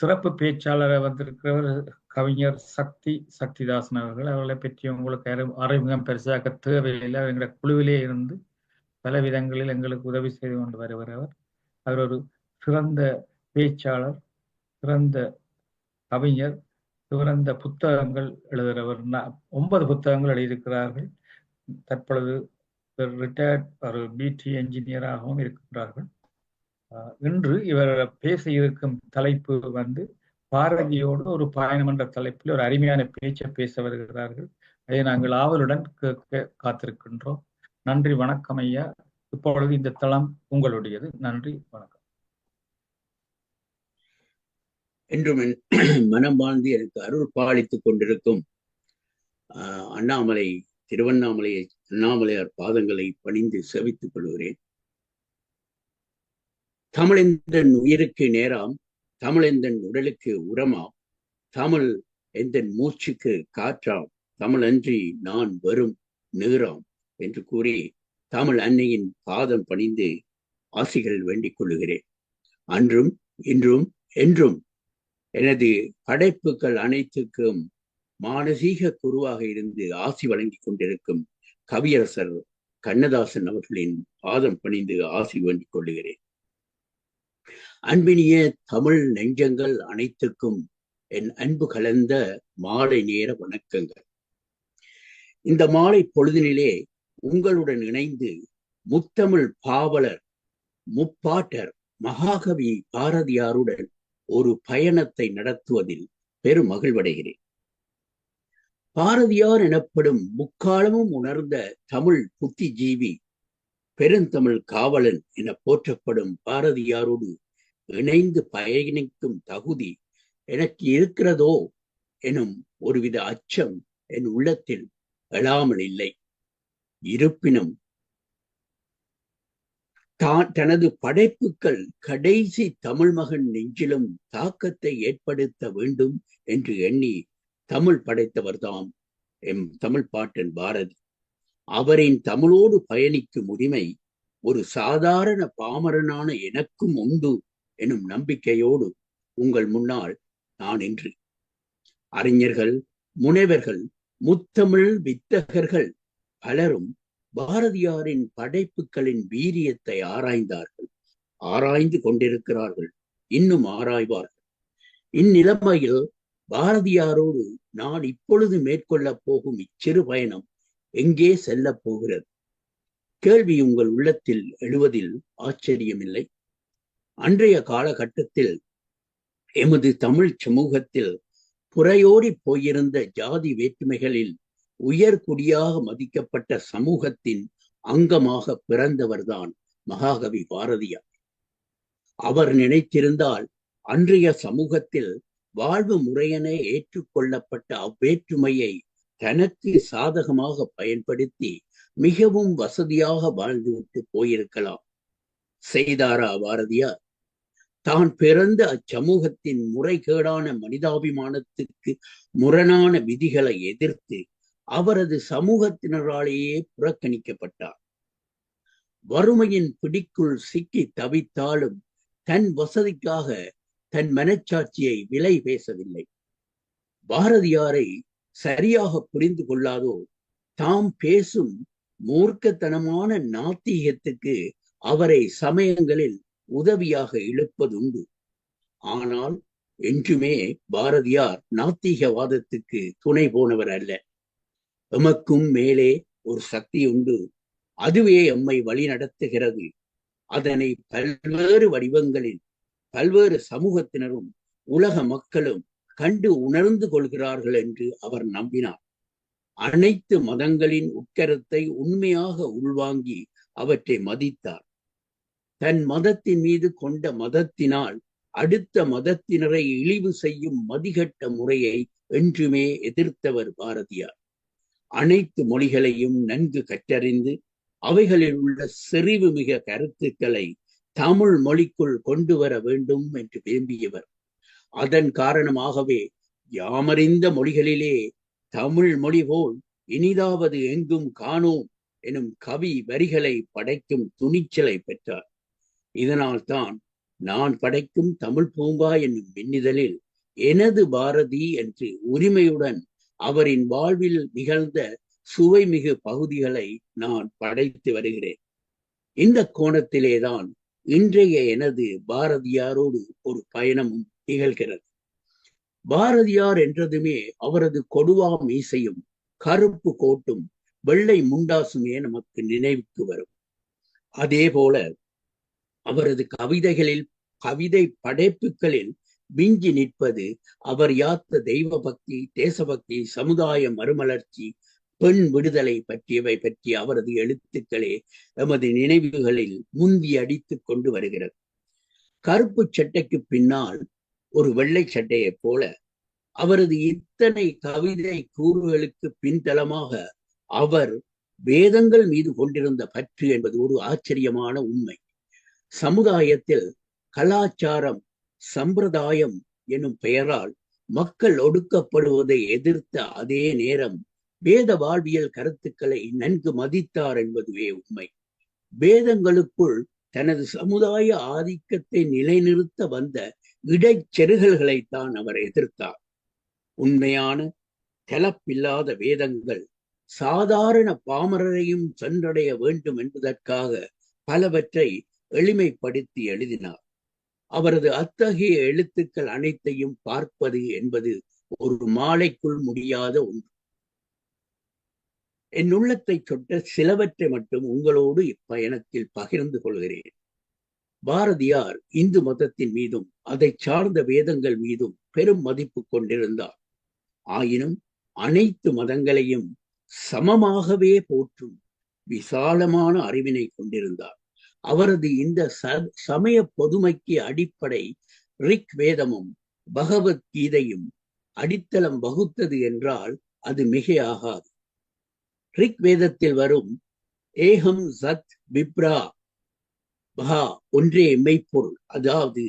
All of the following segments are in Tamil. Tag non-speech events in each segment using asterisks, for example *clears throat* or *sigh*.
சிறப்பு பேச்சாளரை வந்திருக்கிறவர் கவிஞர் சக்தி சக்திதாசன் அவர்கள். அவர்களை பற்றி உங்களுக்கு அறி அறிமுகம் பெருசாக தேவையில்லை. எங்களோட குழுவிலே இருந்து பல விதங்களில் எங்களுக்கு உதவி செய்து கொண்டு வருகிறவர் அவர். ஒரு சிறந்த பேச்சாளர் சிறந்த கவிஞர் சிறந்த புத்தகங்கள் எழுதுகிறவர். ஒன்பது புத்தகங்கள் எழுதியிருக்கிறார்கள். தற்பொழுது ரிட்டையர்ட் ஒரு பிடி என்ஜினியராகவும் இருக்கிறார்கள் இன்று இவர் பேச இருக்கும் தலைப்பு வந்து பாரதியோடு ஒரு பயணம் என்ற தலைப்பில் ஒரு அருமையான பேச்சை பேச வருகிறார்கள். அதை நாங்கள் ஆவலுடன் கேட்க காத்திருக்கின்றோம். நன்றி வணக்கம் ஐயா. இப்பொழுது இந்த தளம் உங்களுடையது. நன்றி வணக்கம். என்றும் *clears throat* மனம் வாழ்ந்து எனக்கு அருள் பாலித்துக் கொண்டிருக்கும் அண்ணாமலை திருவண்ணாமலை அண்ணாமலையார் பாதங்களை பணிந்து செவித்துக் கொள்கிறேன். தமிழெந்தன் உயிருக்கு நேராம் தமிழெந்தன் உடலுக்கு உரமாம் தமிழ் எந்தன் மூச்சுக்கு காற்றாம் தமிழன்றி நான் வரும் நேராம் என்று கூறி தமிழ் அன்னையின் பாதம் பணிந்து ஆசிகள் வேண்டிக் கொள்ளுகிறேன். அன்றும் இன்றும் என்றும் எனது படைப்புகள் அனைத்துக்கும் மானசீக குருவாக இருந்து ஆசி வழங்கி கொண்டிருக்கும் கவியரசர் கண்ணதாசன் அவர்களின் பாதம் பணிந்து ஆசி வேண்டிக் கொள்ளுகிறேன். அன்பினிய தமிழ் நெஞ்சங்கள் அனைத்துக்கும் என் அன்பு கலந்த மாலை நேர வணக்கங்கள். இந்த மாலை பொழுதினிலே உங்களுடன் இணைந்து முத்தமிழ் பாவலர் முப்பாட்டர் மகாகவி பாரதியாருடன் ஒரு பயணத்தை நடத்துவதில் பெரும் மகிழ்வடைகிறேன். பாரதியார் எனப்படும் முக்காலமும் உணர்ந்த தமிழ் புத்திஜீவி பெருந்தமிழ் காவலன் என போற்றப்படும் பாரதியாரோடு இணைந்து பயணிக்கும் தகுதி எனக்கு இருக்கிறதோ எனும் ஒருவித அச்சம் என் உள்ளத்தில் எழாமல் இல்லை. இருப்பினும் தான் தனது படைப்புகள் கடைசி தமிழ் மகன் நெஞ்சிலும் தாக்கத்தை ஏற்படுத்த வேண்டும் என்று எண்ணி தமிழ் படைத்தவர்தாம் எம் தமிழ் பாட்டன் பாரதி. அவரின் தமிழோடு பயணிக்கும் உரிமை ஒரு சாதாரண பாமரனான எனக்கும் உண்டு. எனும் நம்பிக்கையோடு உங்கள் முன்னால் நான் இன்று அறிஞர்கள் முனைவர்கள் முத்தமிழ் வித்தகர்கள் பலரும் பாரதியாரின் படைப்புகளின் வீரியத்தை ஆராய்ந்தார்கள். ஆராய்ந்து கொண்டிருக்கிறார்கள். இன்னும் ஆராய்வார்கள். இந்நிலைமையில் பாரதியாரோடு நான் இப்பொழுது மேற்கொள்ளப் போகும் இச்சிறு பயணம் எங்கே செல்லப் போகிறது? கேள்வி உங்கள் உள்ளத்தில் எழுவதில் ஆச்சரியமில்லை. அன்றைய காலகட்டத்தில் எமது தமிழ் சமூகத்தில் புறையோடி போயிருந்த ஜாதி வேற்றுமைகளில் உயர்குடியாக மதிக்கப்பட்ட சமூகத்தின் அங்கமாக பிறந்தவர்தான் மகாகவி பாரதியார். அவர் நினைத்திருந்தால் அன்றைய சமூகத்தில் வாழ்வு முறையென ஏற்றுக்கொள்ளப்பட்ட அவ்வேற்றுமையை தனக்கு சாதகமாக பயன்படுத்தி மிகவும் வசதியாக வாழ்ந்துவிட்டு போயிருக்கலாம். செய்தாரா பாரதியார்? தான் பிறந்த அச்சமூகத்தின் முறைகேடான மனிதாபிமானத்துக்கு முரணான விதிகளை எதிர்த்து அவரது சமூகத்தினராலேயே புறக்கணிக்கப்பட்டார். வறுமையின் பிடிக்குள் சிக்கி தவித்தாலும் தன் வசதிக்காக தன் மனச்சாட்சியை விலை பேசவில்லை. பாரதியாரை சரியாக புரிந்து கொள்ளாதோ தாம் பேசும் மூர்க்கத்தனமான நாத்திகத்துக்கு அவரை சமயங்களில் உதவியாக இழுப்பதுண்டு. ஆனால் என்றுமே பாரதியார் நாத்திகவாதத்துக்கு துணை போனவர் அல்ல. எமக்கும் மேலே ஒரு சக்தி உண்டு. அதுவே எம்மை வழி நடத்துகிறது. அதனை பல்வேறு வடிவங்களில் பல்வேறு சமூகத்தினரும் உலக மக்களும் கண்டு உணர்ந்து கொள்கிறார்கள் என்று அவர் நம்பினார். அனைத்து மதங்களின் உட்கரத்தை உண்மையாக உள்வாங்கி அவற்றை மதித்தார். தன் மதத்தின் மீது கொண்ட மதத்தினால் அடுத்த மதத்தினரை இழிவு செய்யும் மதிகட்ட முறையை என்றுமே எதிர்த்தவர் பாரதியார். அனைத்து மொழிகளையும் நன்கு கற்றறிந்து அவைகளில் உள்ள செறிவு மிக கருத்துக்களை தமிழ் மொழிக்குள் கொண்டு வர வேண்டும் என்று விரும்பியவர். அதன் காரணமாகவே யாமறிந்த மொழிகளிலே தமிழ் மொழி போல் இனிதாவது எங்கும் காணோம் எனும் கவி வரிகளை படைக்கும் துணிச்சலை பெற்றார். இதனால்தான் நான் படைக்கும் தமிழ் பூங்கா என்னும் மின்னிதழில் எனது பாரதி என்று உரிமையுடன் அவரின் வாழ்வில் நிகழ்ந்த சுவைமிகு பகுதிகளை நான் படைத்து வருகிறேன். இந்த கோணத்திலேதான் இன்றைய எனது பாரதியாரோடு ஒரு பயணமும் நிகழ்கிறது. பாரதியார் என்றதுமே அவரது கொடுவா மீசையும் கருப்பு கோட்டும் வெள்ளை முண்டாசுமே நமக்கு நினைவுக்கு வரும். அதே போல அவரது கவிதைகளில் கவிதை படைப்புகளில் விஞ்சி நிற்பது அவர் யாத்த தெய்வ பக்தி தேசபக்தி சமுதாய மறுமலர்ச்சி பெண் விடுதலை பற்றியவை பற்றி அவரது எழுத்துக்களே எமது நினைவுகளில் முந்தி அடித்துக் கொண்டு வருகிறது. கருப்பு சட்டைக்கு பின்னால் ஒரு வெள்ளை சட்டையைப் போல அவரது இத்தனை கவிதை கூறுகளுக்கு பின்தளமாக அவர் வேதங்கள் மீது கொண்டிருந்த பற்று என்பது ஒரு ஆச்சரியமான உண்மை. சமுதாயத்தில் கலாச்சாரம் சம்பிரதாயம் எனும் பெயரால் மக்கள் ஒடுக்கப்படுவதை எதிர்த்த அதே நேரம் வேத வாழ்வியல் கருத்துக்களை நன்கு மதித்தார் என்பதுவே உண்மை. வேதங்களுக்குள் தனது சமுதாய ஆதிக்கத்தை நிலைநிறுத்த வந்த இடைச்செருகல்களைத்தான் அவர் எதிர்த்தார். உண்மையான கலப்பில்லாத வேதங்கள் சாதாரண பாமரரையும் சென்றடைய வேண்டும் என்பதற்காக பலவற்றை எளிமைப்படுத்தி எழுதினார். அவரது அத்தகைய எழுத்துக்கள் அனைத்தையும் பார்ப்பது என்பது ஒரு மாலைக்குள் முடியாத ஒன்று. என் உள்ளத்தை சொட்ட சிலவற்றை மட்டும் உங்களோடு இப்பயணத்தில் பகிர்ந்து கொள்கிறேன். பாரதியார் இந்து மதத்தின் மீதும் அதை சார்ந்த வேதங்கள் மீதும் பெரும் மதிப்பு கொண்டிருந்தார். ஆயினும் அனைத்து மதங்களையும் சமமாகவே போற்றும் விசாலமான அறிவினை கொண்டிருந்தார். அவரது இந்த சமய பொதுமைக்கு அடிப்படை ரிக் வேதமும் பகவத்கீதையும் அடித்தளம் வகுத்தது என்றால் அது மிகையாகாது. ரிக் வேதத்தில் வரும் ஏகம் சத் விப்ரா பகா ஒன்றே மெய்ப்பொருள். அதாவது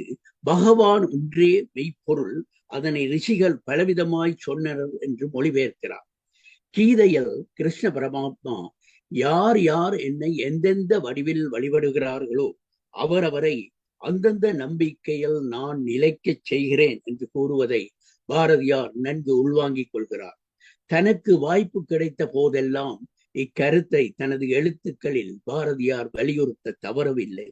பகவான் ஒன்றே மெய்ப்பொருள். அதனை ரிஷிகள் பலவிதமாய் சொன்னனர் என்று மொழிபெயர்க்கிறார். கீதையில் கிருஷ்ண பரமாத்மா யார் யார் என்னை எந்தெந்த வடிவில் வழிபடுகிறார்களோ அவரவரை அந்தந்த நம்பிக்கையில் நான் நிலைக்கச் செய்கிறேன் என்று கூறுவதை பாரதியார் நன்கு உள்வாங்கிக் கொள்கிறார். தனக்கு வாய்ப்பு கிடைத்த போதெல்லாம் இக்கருத்தை தனது எழுத்துக்களில் பாரதியார் வலியுறுத்த தவறவில்லை.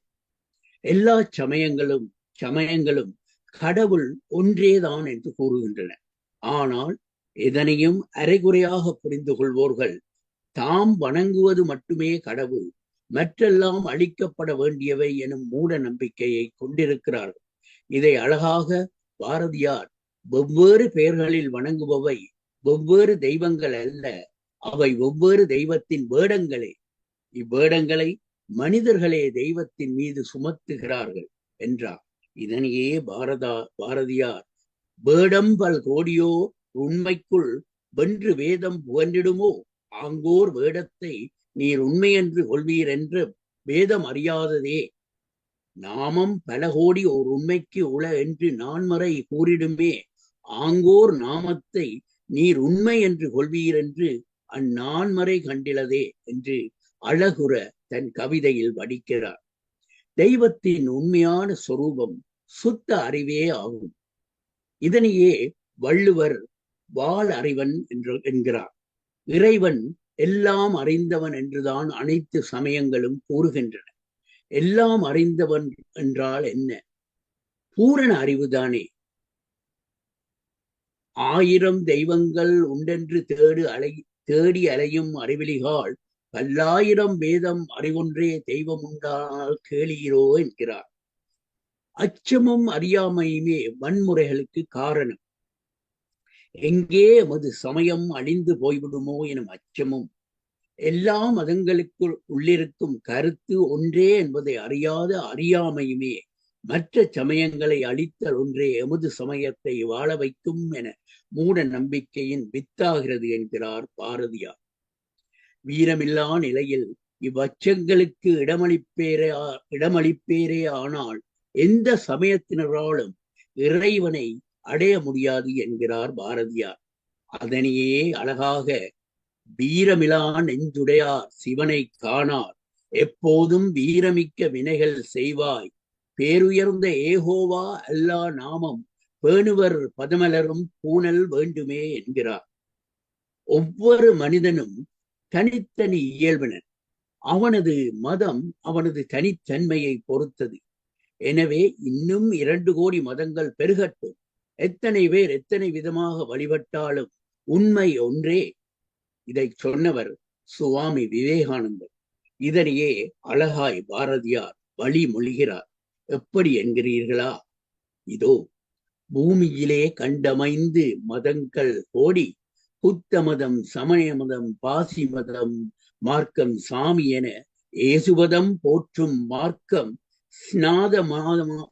எல்லா சமயங்களும் சமயங்களும் கடவுள் ஒன்றேதான் என்று கூறுகின்றன. ஆனால் எதனையும் அரைகுறையாக புரிந்து கொள்வோர்கள் தாம் வணங்குவது மட்டுமே கடவுள். மற்றெல்லாம் அழிக்கப்பட வேண்டியவை எனும் மூட நம்பிக்கையை கொண்டிருக்கிறார்கள். இதை அழகாக பாரதியார் வெவ்வேறு பெயர்களில் வணங்குபவை வெவ்வேறு தெய்வங்கள் அல்ல அவை ஒவ்வொரு தெய்வத்தின் வேடங்களே. இவ்வேடங்களை மனிதர்களே தெய்வத்தின் மீது சுமத்துகிறார்கள் என்றார். இதனையே பாரதா பாரதியார் வேடம் பல் கோடியோ உண்மைக்குள் வென்று வேதம் புகன்றிடுமோ? ஆங்கோர் வேடத்தை நீர் உண்மையென்று கொள்வீர் என்று வேதம் அறியாததே. நாமம் பல கோடி ஓர் உண்மைக்கு உள என்று நான்மறை கூறிடுமே. ஆங்கோர் நாமத்தை நீர் உண்மை என்று கொள்வீர் என்று அந்நான்மறை கண்டிலதே என்று அழகுற தன் கவிதையில் வடிக்கிறார். தெய்வத்தின் உண்மையான சொரூபம் சுத்த அறிவே ஆகும். இதனையே வள்ளுவர் வாள் அறிவன் என்று என்கிறார். இறைவன் எல்லாம் அறிந்தவன் என்றுதான் அனைத்து சமயங்களும் கூறுகின்றன. எல்லாம் அறிந்தவன் என்றால் என்ன? பூரண அறிவுதானே ஆயிரம் தெய்வங்கள் உண்டென்று தேடு அலை தேடி அலையும் அறிவிலிகால் பல்லாயிரம் வேதம் அறிவொன்றே தெய்வம் உண்டானால் கேளுகிறோ என்கிறார். அச்சமும் அறியாமையுமே வன்முறைகளுக்கு காரணம். எங்கே எமது சமயம் அழிந்து போய்விடுமோ எனும் அச்சமும் எல்லா மதங்களுக்குள் உள்ளிருக்கும் கருத்து ஒன்றே என்பதை அறியாத அறியாமையுமே மற்ற சமயங்களை அழித்தல் ஒன்றே எமது சமயத்தை வாழ வைக்கும் என மூட நம்பிக்கையின் வித்தாகிறது என்கிறார் பாரதியார். வீரமில்லா நிலையில் இவ்வச்சங்களுக்கு இடமளிப்பேரே இடமளிப்பேரே ஆனால் எந்த சமயத்தினராலும் இறைவனை அடைய முடியாது என்கிறார் பாரதியார். அதனையே அழகாக வீரமிலா நெஞ்சுடையார் சிவனை காணார். எப்போதும் வீரமிக்க வினைகள் செய்வாய். பேருயர்ந்த ஏகோவா அல்லா நாமம். பேணுவர் பதமலரும் பூனல் வேண்டுமே என்கிறார். ஒவ்வொரு மனிதனும் தனித்தனி இயல்பினன் அவனது மதம் அவனது தனித்தன்மையை பொறுத்தது. எனவே இன்னும் இரண்டு கோடி மதங்கள் பெருகட்டும். எத்தனை பேர் எத்தனை விதமாக வழிபட்டாலும் உண்மை ஒன்றே. இதை சொன்னவர் சுவாமி விவேகானந்தர். இதனையே அழகாய் பாரதியார் வழிமொழிகிறார் எப்படி என்கிறீர்களா? இதோ பூமியிலே கண்டமைந்து மதங்கள் ஓடி புத்த மதம் சமய மதம் பாசி மதம் மார்க்கம் சாமி என ஏசுவதம் போற்றும் மார்க்கம் ஸ்நாத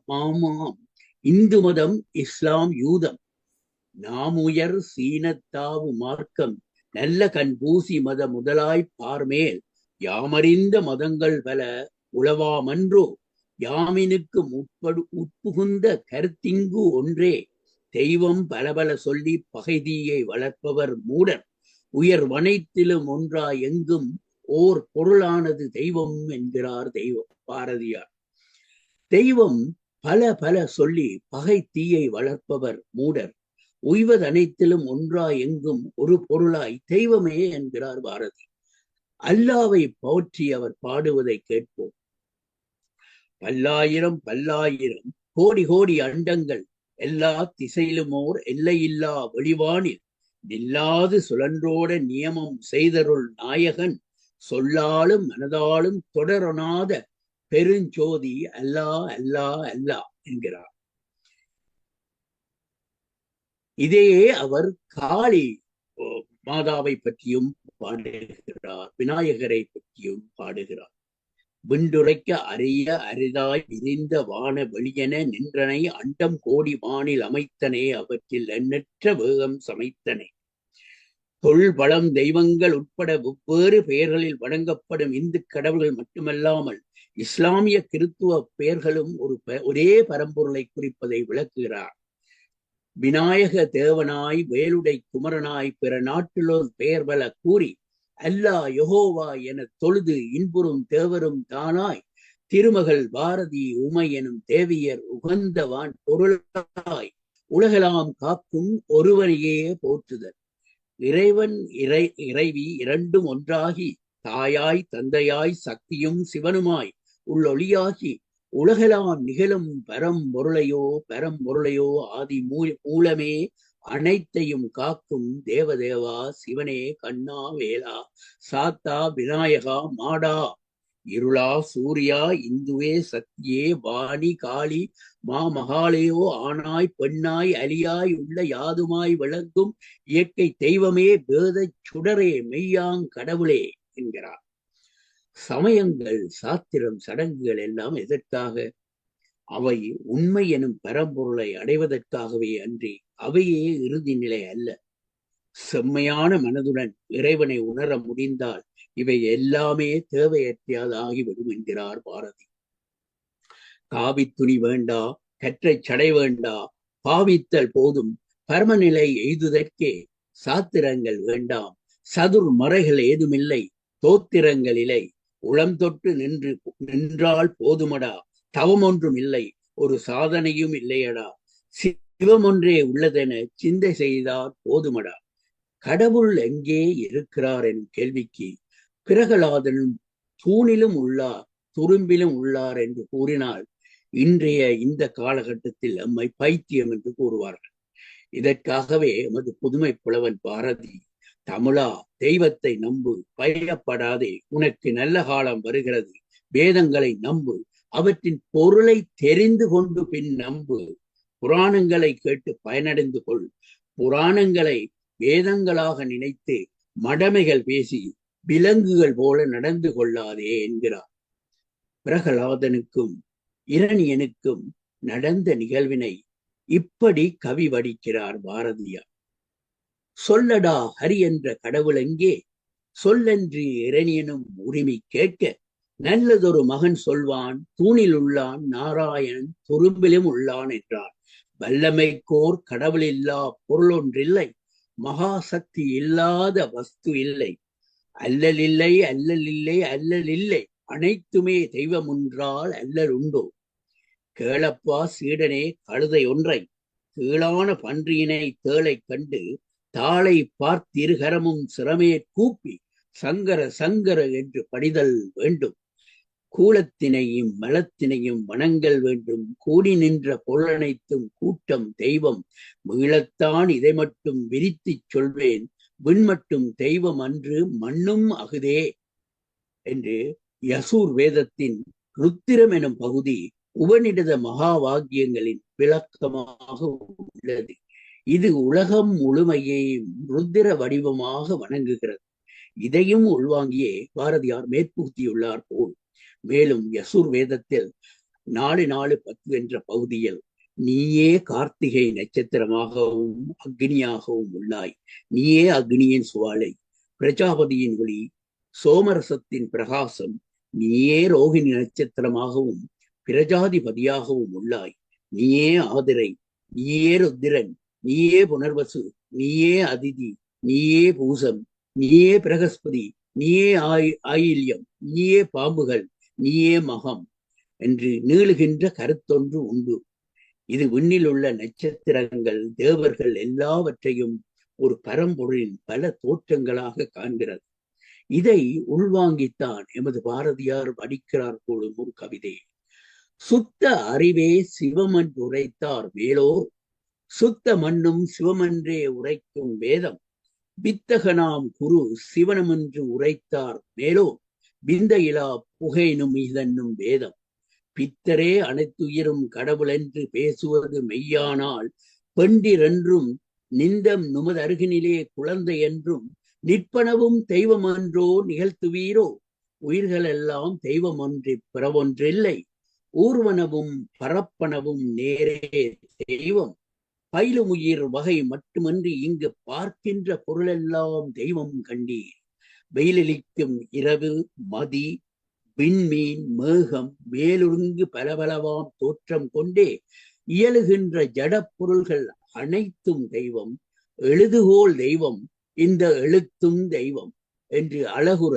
மாமாம் இந்து மதம் இஸ்லாம் யூதம். நாமுயர் சீனத்தாவு மார்க்கம். நல்ல கண்பூசி மத முதலாய் பார்மேல். யாமறிந்த மதங்கள் பல உளவாமன்றோ. யாமினுக்கு முற்படு உட்புகுந்த கருத்திங்கு ஒன்றே. தெய்வம் பலபல சொல்லி பகைதீயை வளர்ப்பவர் மூடர் உயர் வனைத்திலும் ஒன்றா எங்கும் ஓர் பொருளானது தெய்வம் என்கிறார் தெய்வம் பாரதியார். தெய்வம் பல பல சொல்லி பகை தீயை வளர்ப்பவர் மூடர். உய்வது அனைத்திலும் ஒன்றா எங்கும் ஒரு பொருளாய் தெய்வமே என்கிறார் பாரதி. அல்லாவை போற்றி அவர் பாடுவதை கேட்போம். பல்லாயிரம் பல்லாயிரம் கோடி கோடி அண்டங்கள் எல்லா திசையிலுமோர் எல்லையில்லா வெளிவானில் நில்லாது சுழன்றோட நியமம் செய்தருள் நாயகன். சொல்லாலும் மனதாலும் தொடரொணாத பெருஞ்சோதி அல்லா அல்லா அல்லா என்கிறார். இதையே அவர் காளி மாதாவை பற்றியும் பாடுகிறார் விநாயகரை பற்றியும் பாடுகிறார். விண்டுரைக்க அரிய அரிதாய் விரிந்த வான வெளியென நின்றனை அண்டம் கோடி வானில் அமைத்தனே அவற்றில் எண்ணற்ற வேகம் சமைத்தனே. தொல்பலம் தெய்வங்கள் உட்பட வெவ்வேறு பெயர்களில் வணங்கப்படும் இந்து கடவுள்கள் மட்டுமல்லாமல் இஸ்லாமிய கிறித்துவ பெயர்களும் ஒரு ஒரே பரம்பொருளை குறிப்பதை விளக்குகிறார். விநாயக தேவனாய் வேலுடை குமரனாய் பிற நாட்டிலோர் பெயர் பல கூறி அல்லா யொகோவா என தொழுது இன்புறும் தேவரும் தானாய் திருமகள் பாரதி உமை எனும் தேவியர் உகந்தவான் பொருளாய் உலகலாம் காக்கும் ஒருவனையே போற்றுதல். இறைவன் இறை இறைவி இரண்டும் ஒன்றாகி தாயாய் தந்தையாய் சக்தியும் சிவனுமாய் உள்ளொளியாகி உலகெல்லாம் நிகழும் பரம் பொருளையோ பரம் பொருளையோ ஆதி மூலமே அனைத்தையும் காக்கும் தேவதேவா சிவனே கண்ணா வேலா சாத்தா விநாயகா மாடா இருளா சூர்யா இந்துவே சத்யே வாணி காளி மா மகாலேயோ ஆணாய் பெண்ணாய் அலியாய் உள்ள யாதுமாய் விளங்கும் இயற்கை தெய்வமே வேத சுடரே மெய்யாங் கடவுளே என்கிறார். சமயங்கள் சாத்திரம் சடங்குகள் எல்லாம் எதற்காக? அவை உண்மை எனும் பரம்பொருளை அடைவதற்காகவே அன்றி அவையே இறுதி நிலை அல்ல. செம்மையான மனதுடன் இறைவனை உணர முடிந்தால் இவை எல்லாமே தேவையற்றதாகிவிடும் என்கிறார் பாரதி. காவி துணி வேண்டா கற்றை சடை வேண்டா பாவித்தல் போதும் பரமநிலை எய்துதற்கே சாத்திரங்கள் வேண்டாம் சதுர் மறைகள் ஏதுமில்லை தோத்திரங்கள் இல்லை உளம் தொட்டு நின்று நின்றால் போதுமடா தவம் ஒன்றும் இல்லை ஒரு சாதனையும் இல்லையடா சிவம் ஒன்றே உள்ளதென சிந்தை செய்தால் போதுமடா கடவுள் எங்கே இருக்கிறார் எனும் கேள்விக்கு பிரகலாதனும் தூணிலும் உள்ளார் துரும்பிலும் உள்ளார் என்று கூறினால் இன்றைய இந்த காலகட்டத்தில் எம்மை பைத்தியம் என்று கூறுவார்கள். இதற்காகவே எமது புதுமை புலவன் பாரதி தமிழா தெய்வத்தை நம்பு பயப்படாதே உனக்கு நல்ல காலம் வருகிறது வேதங்களை நம்பு அவற்றின் பொருளை தெரிந்து கொண்டு பின் நம்பு புராணங்களை கேட்டு பயனடைந்து கொள் புராணங்களை வேதங்களாக நினைத்து மடமைகள் பேசி விலங்குகள் போல நடந்து கொள்ளாதே என்கிறார். பிரகலாதனுக்கும் இரணியனுக்கும் நடந்த நிகழ்வினை இப்படி கவி வடிக்கிறார் பாரதியார். சொல்லடா ஹரி என்ற கடவுள் எங்கே? சொல்லென்று இரணியனும் உரிமை கேட்க நல்லதொரு மகன் சொல்வான் தூணில் உள்ளான் நாராயணன் துரும்பிலும் உள்ளான் என்றான் வல்லமைக்கோர் கடவுள் இல்லா பொருள் ஒன்றில்லை மகாசக்தி இல்லாத வஸ்து இல்லை. அல்லல் இல்லை அல்லல் இல்லை அல்லல் இல்லை அனைத்துமே தெய்வம் ஒன்றால் அல்லல் உண்டோ. கேளப்பா சீடனே கழுதை ஒன்றை. கீழான பன்றியினை தேளை கண்டு தாளை பார்த்திருகரமும் சிரமே கூப்பி சங்கர சங்கர என்று படிதல் வேண்டும். கூலத்தினையும் மலத்தினையும் வணங்கல் வேண்டும். கூடி நின்ற பொருளனைத்தும் கூட்டம் தெய்வம். மீளத்தான் இதை மட்டும் விரித்துச் சொல்வேன். விண்மட்டும் தெய்வம் அன்று மண்ணும் அகுதே என்று யசூர் வேதத்தின் ருத்திரம் எனும் பகுதி உபநிடத மகா வாக்கியங்களின் விளக்கமாக உள்ளது. இது உலகம் முழுமையை ருத்திர வடிவமாக வணங்குகிறது. இதையும் உள்வாங்கியே பாரதியார் மேற்பூத்தியுள்ளார் போல். மேலும் யசூர் வேதத்தில் நாலு நாலு பத்து என்ற பகுதியில் நீயே கார்த்திகை நட்சத்திரமாகவும் அக்னியாகவும் உள்ளாய். நீயே அக்னியின் சுவாலை பிரஜாபதியின் ஒளி சோமரசத்தின் பிரகாசம் நீயே ரோகிணி நட்சத்திரமாகவும் பிரஜாதிபதியாகவும் உள்ளாய். நீயே ஆதிரை நீயே ருத்திரன் நீயே புனர்வசு நீயே அதிதி நீயே பூசம் நீயே பிரகஸ்பதி நீயே ஆய் ஆயில்யம் நீயே பாம்புகள் நீயே மகம் என்று நீளுகின்ற கருத்தொன்று உண்டு. இது விண்ணில் உள்ள நட்சத்திரங்கள் தேவர்கள் எல்லாவற்றையும் ஒரு பரம்பொருளின் பல தோற்றங்களாக காண்கிறது. இதை உள்வாங்கித்தான் எமது பாரதியார் படிக்கிறார் போலும் ஒரு கவிதை. சுத்த அறிவே சிவமன் உரைத்தார் மேலோர் சுத்த மண்ணும் சிவமன்றே உரைக்கும் வேதம். வித்தகனாம் குரு சிவனமென்று உரைத்தார் மேலோ விந்தையிலா புகைனும் இதன்னும் வேதம். பித்தரே அனைத்துயிரும் கடவுள் என்று பேசுவது மெய்யானால் பெண்டிரென்றும் நிந்தம் நுமதருகினிலே குழந்தை என்றும் நிற்பனவும் தெய்வம் என்றோ நிகழ்த்துவீரோ? உயிர்கள் எல்லாம் தெய்வம் ஒன்றி பிறவொன்றில்லை. ஊர்வனவும் பரப்பனவும் நேரே தெய்வம். பயிலும் உயிர் வகை மட்டுமன்றி இங்கு பார்க்கின்ற பொருளெல்லாம் தெய்வம் கண்டீர். வெயிலளிக்கும் இரவு மதி விண்மீன் மேகம் மேலுருங்கு பலபலவாம் தோற்றம் கொண்டே இயலுகின்ற ஜடப்பொருள்கள் அனைத்தும் தெய்வம். எழுதுகோல் தெய்வம் இந்த எழுத்தும் தெய்வம் என்று அழகுற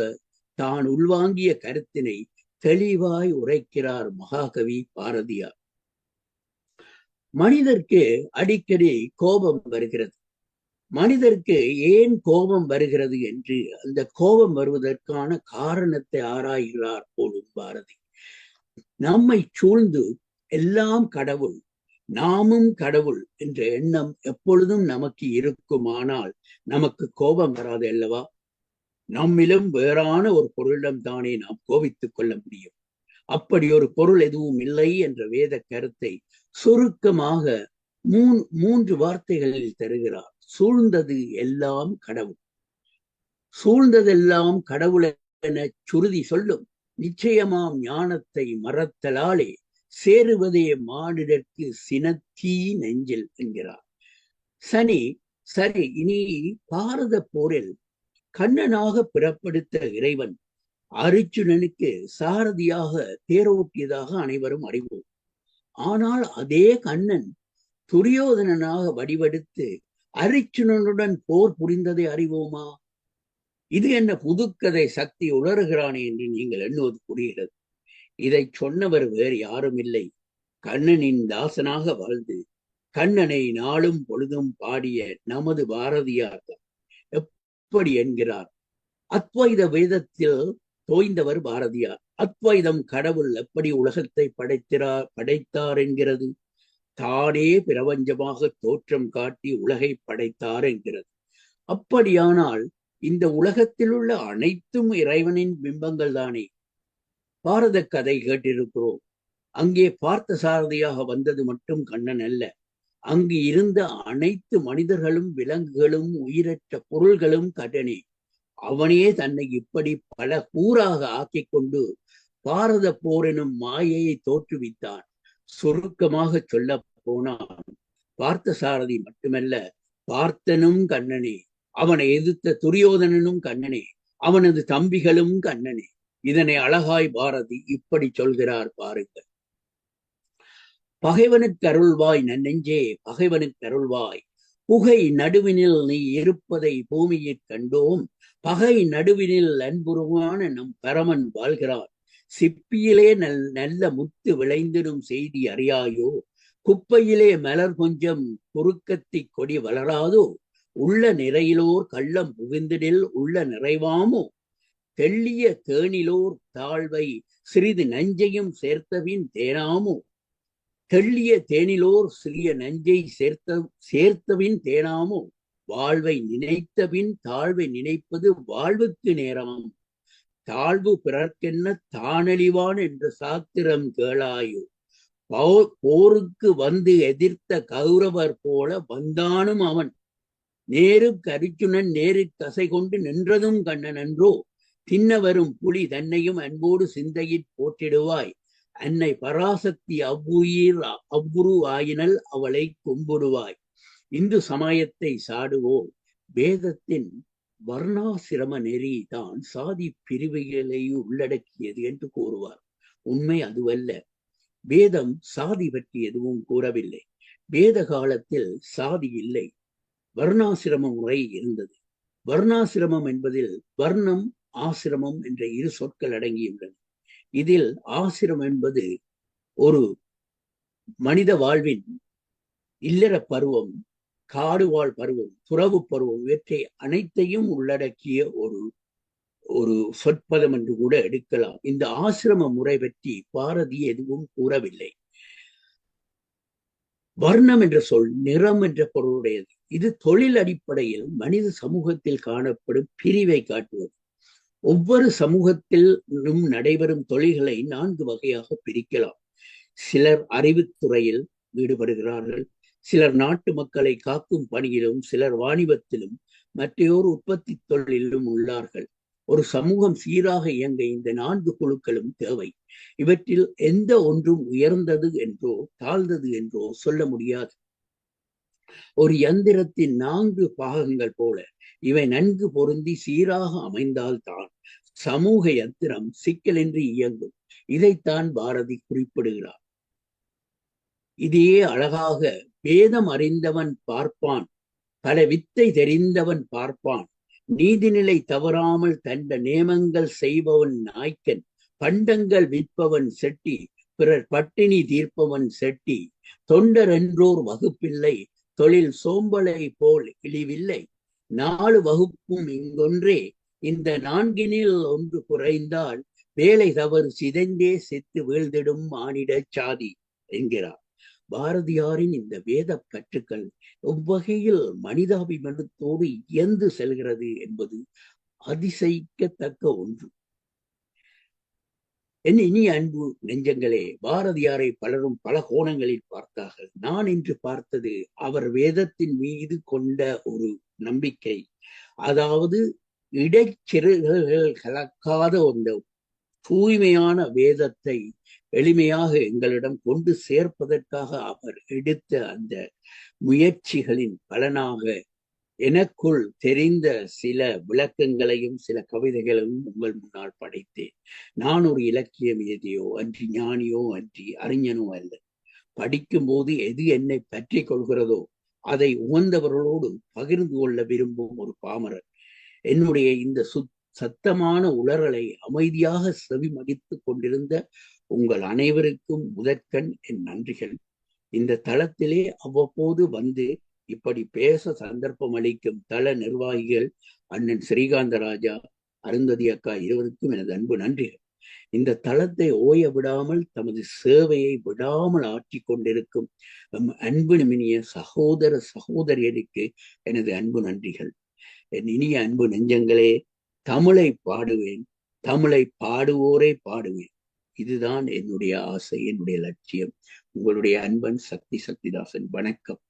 தான் உள்வாங்கிய கருத்தினை தெளிவாய் உரைக்கிறார் மகாகவி பாரதியார். மனிதர்க்கு அடிக்கடி கோபம் வருகிறது. மனிதருக்கு ஏன் கோபம் வருகிறது என்று அந்த கோபம் வருவதற்கான காரணத்தை ஆராய்கிறார் போலும் பாரதி. நம்மை சூழ்ந்து எல்லாம் கடவுள் நாமும் கடவுள் என்ற எண்ணம் எப்பொழுதும் நமக்கு இருக்குமானால் நமக்கு கோபம் வராது அல்லவா? நம்மிலும் வேறான ஒரு பொருளிடம் தானே நாம் கோபித்துக் கொள்ள முடியும். அப்படி ஒரு பொருள் எதுவும் இல்லை என்ற வேத கருத்தை சுருக்கமாக மூன் மூன்று வார்த்தைகளில் தருகிறார். சூழ்ந்தது எல்லாம் கடவுள். சூழ்ந்ததெல்லாம் கடவுள் என சுருதி சொல்லும். நிச்சயமாம் ஞானத்தை மறத்தலாலே சேருவதே மானிடற்கு சினத்தீ நெஞ்சில் என்கிறார். சனி சரி இனி பாரத போரில் கண்ணனாக பிறப்படுத்த இறைவன் அருச்சுனனுக்கு சாரதியாக தேரோட்டியதாக அனைவரும் அறிவோம். ஆனால் அதே கண்ணன் துரியோதனனாக வடிவெடுத்து அரிச்சுனனுடன் போர் புரிந்ததை அறிவோமா? இது என்ன புதுக்கதை சக்தி உணர்கிறானே என்று நீங்கள் எண்ணுவது புரிகிறது. இதை சொன்னவர் வேறு யாரும் இல்லை. கண்ணனின் தாசனாக வாழ்ந்து கண்ணனை நாளும் பொழுதும் பாடிய நமது பாரதியார் எப்படி என்கிறார்? அத்வைத வேதத்தில் தோய்ந்தவர் பாரதியார். அத்வைதம் கடவுள் எப்படி உலகத்தை படைத்திறார் படைத்தார் என்கிறது? தானே பிரபஞ்சமாக தோற்றம் காட்டி உலகை படைத்தார் என்கிறது. அப்படியானால் இந்த உலகத்தில் உள்ள அனைத்தும் இறைவனின் பிம்பங்கள் தானே? பாரத கதை கேட்டிருக்கிறோம். அங்கே பார்த்த சாரதியாக வந்தது மட்டும் கண்ணன் அல்ல. அங்கு இருந்த அனைத்து மனிதர்களும் விலங்குகளும் உயிரற்ற பொருள்களும் கடனே அவனே தன்னை இப்படி பல கூறாக ஆக்கிக் கொண்டு பாரத போர் எனும் மாயையை தோற்றுவித்தான். சுருக்கமாக சொல்ல போனால் பார்த்த சாரதி மட்டுமல்ல பார்த்தனும் கண்ணனே அவனை எதிர்த்த துரியோதனனும் கண்ணனே அவனது தம்பிகளும் கண்ணனே. இதனை அழகாய் பாரதி இப்படி சொல்கிறார் பாருங்கள். பகைவனுக்கு அருள்வாய் நன்னெஞ்சே பகைவனுக்கு அருள்வாய். புகை நடுவினில் நீ இருப்பதை பூமியில் கண்டோம். பகை நடுவினில் அன்புருவான நம் பரமன் வாழ்கிறான் சிப்பியிலே நல் நல்ல முத்து விளைந்திடும் செய்தி அறியாயோ? குப்பையிலே மலர் கொஞ்சம் குறுக்கத்தி கொடி வளராதோ? உள்ள நிறையிலோர் கள்ளம் புகுந்திடில் உள்ள நிறைவாமோ? தெள்ளிய தேனிலோர் தாழ்வை சிறிது நஞ்சையும் சேர்த்தபின் தேனாமோ? தெள்ளிய தேனிலோர் சிறிய நஞ்சை சேர்த்த சேர்த்தபின் தேனாமோ? வாழ்வை நினைத்தபின் தாழ்வை நினைப்பது வாழ்வுக்கு நேராம் தாழ்வு பிறர்க்கென்ன தானழிவான் என்று சாத்திரம் கேளாயோ? போருக்கு வந்து எதிர்த்த கௌரவர் போல வந்தானும் அவன். நேரு கரிச்சுனன் நேரு கசை கொண்டு நின்றதும் கண்ணன் என்றோ தின்ன வரும் புலி தன்னையும் அன்போடு சிந்தையிற் போற்றிடுவாய். அன்னை பராசக்தி அவ்வுயிர் அவ்வுரு ஆயினல் அவளை கும்பிடுவாய். இந்து சமயத்தை சாடுவோம் வேதத்தின் வர்ணாசிரம நெறி தான் சாதி பிரிவுகளை உள்ளடக்கியது என்று கூறுவார். உண்மை அதுவல்ல. வேதம் சாதி பற்றி எதுவும் கூறவில்லை. வேத காலத்தில் சாதி இல்லை. வர்ணாசிரம முறை இருந்தது. வர்ணாசிரமம் என்பதில் வர்ணம் ஆசிரமம் என்ற இரு சொற்கள் அடங்கியுள்ளன. இதில் ஆசிரம் என்பது ஒரு மனித வாழ்வின் இல்லற பருவம் காடுவாழ் பருவம் துறவு பருவம் இவற்றை அனைத்தையும் உள்ளடக்கிய ஒரு ஒரு சொற்பதம் என்று கூட எடுக்கலாம். இந்த ஆசிரம முறை பற்றி பாரதி எதுவும் கூறவில்லை. வர்ணம் என்ற சொல் நிறம் என்ற பொருளுடையது. இது தொழில் அடிப்படையில் மனித சமூகத்தில் காணப்படும் பிரிவை காட்டுவது. ஒவ்வொரு சமூகத்திலும் நடைபெறும் தொழில்களை நான்கு வகையாக பிரிக்கலாம். சிலர் அறிவுத்துறையில் ஈடுபடுகிறார்கள். சிலர் நாட்டு மக்களை காக்கும் பணியிலும் சிலர் வாணிபத்திலும் மற்றையோர் உற்பத்தி தொழிலும் உள்ளார்கள். ஒரு சமூகம் சீராக இயங்க இந்த நான்கு குழுக்களும் தேவை. இவற்றில் எந்த ஒன்றும் உயர்ந்தது என்றோ தாழ்ந்தது என்றோ சொல்ல முடியாது. ஒரு யந்திரத்தின் நான்கு பாகங்கள் போல இவை நன்கு பொருந்தி சீராக அமைந்தால்தான் சமூக யந்திரம் சிக்கலின்றி இயங்கும். இதைத்தான் பாரதி குறிப்பிடுகிறார். இதையே அழகாக வேதம் அறிந்தவன் பார்ப்பான் பல வித்தை தெரிந்தவன் பார்ப்பான். நீதிநிலை தவறாமல் தண்ட நேமங்கள் செய்பவன் நாய்க்கன் பண்டங்கள் விற்பவன் செட்டி பிறர் பட்டினி தீர்ப்பவன் செட்டி தொண்டர் என்றோர் வகுப்பில்லை தொழில் சோம்பலை போல் இழிவில்லை. நாலு வகுப்பும் இங்கொன்றே இந்த நான்கினில் ஒன்று குறைந்தால் வேலை தவறு சிதைந்தே செத்து வீழ்ந்திடும் மானிட சாதி என்கிறார். பாரதியாரின் இந்த வேத கற்றுக்கள் எவ்வகையில் மனிதாபிமானத்தோடு இயந்து செல்கிறது என்பது அதிசயிக்கத்தக்க ஒன்று. என் இனி அன்பு நெஞ்சங்களே பாரதியாரை பலரும் பல கோணங்களில் பார்த்தார்கள். நான் இன்று பார்த்தது அவர் வேதத்தின் மீது கொண்ட ஒரு நம்பிக்கை. அதாவது இடைச்சிறுகள் கலக்காத ஒரு தூய்மையான வேதத்தை எளிமையாக எங்களிடம் கொண்டு சேர்ப்பதற்காக அவர் எடுத்த அந்த முயற்சிகளின் பலனாக எனக்குள் தெரிந்த சில விளக்கங்களையும் சில கவிதைகளையும் உங்கள் முன்னால் படைத்தேன். நான் ஒரு இலக்கியம் எதையோ அன்றி ஞானியோ அன்றி அறிஞனோ அல்ல. படிக்கும் போது எது என்னை பற்றி கொள்கிறதோ அதை உகந்தவர்களோடு பகிர்ந்து கொள்ள விரும்பும் ஒரு பாமரர். என்னுடைய இந்த சுத் சத்தமான உலர்களை அமைதியாக செவி கொண்டிருந்த உங்கள் அனைவருக்கும் முதற்கண் என் நன்றிகள். இந்த தளத்திலே அவ்வப்போது வந்து இப்படி பேச சந்தர்ப்பம் அளிக்கும் தள நிர்வாகிகள் அண்ணன் ஸ்ரீகாந்த ராஜா அருந்ததி அக்கா இருவருக்கும் எனது அன்பு நன்றிகள். இந்த தளத்தை ஓய விடாமல் தமது சேவையை விடாமல் ஆற்றி கொண்டிருக்கும் அன்பு நிமினிய சகோதர சகோதரியருக்கு எனது அன்பு நன்றிகள். என் இனிய அன்பு நெஞ்சங்களே தமிழை பாடுவேன் தமிழை பாடுவோரை பாடுவேன். இதுதான் என்னுடைய ஆசை என்னுடைய லட்சியம். உங்களுடைய அன்பன் சக்தி சக்திதாசன். வணக்கம்.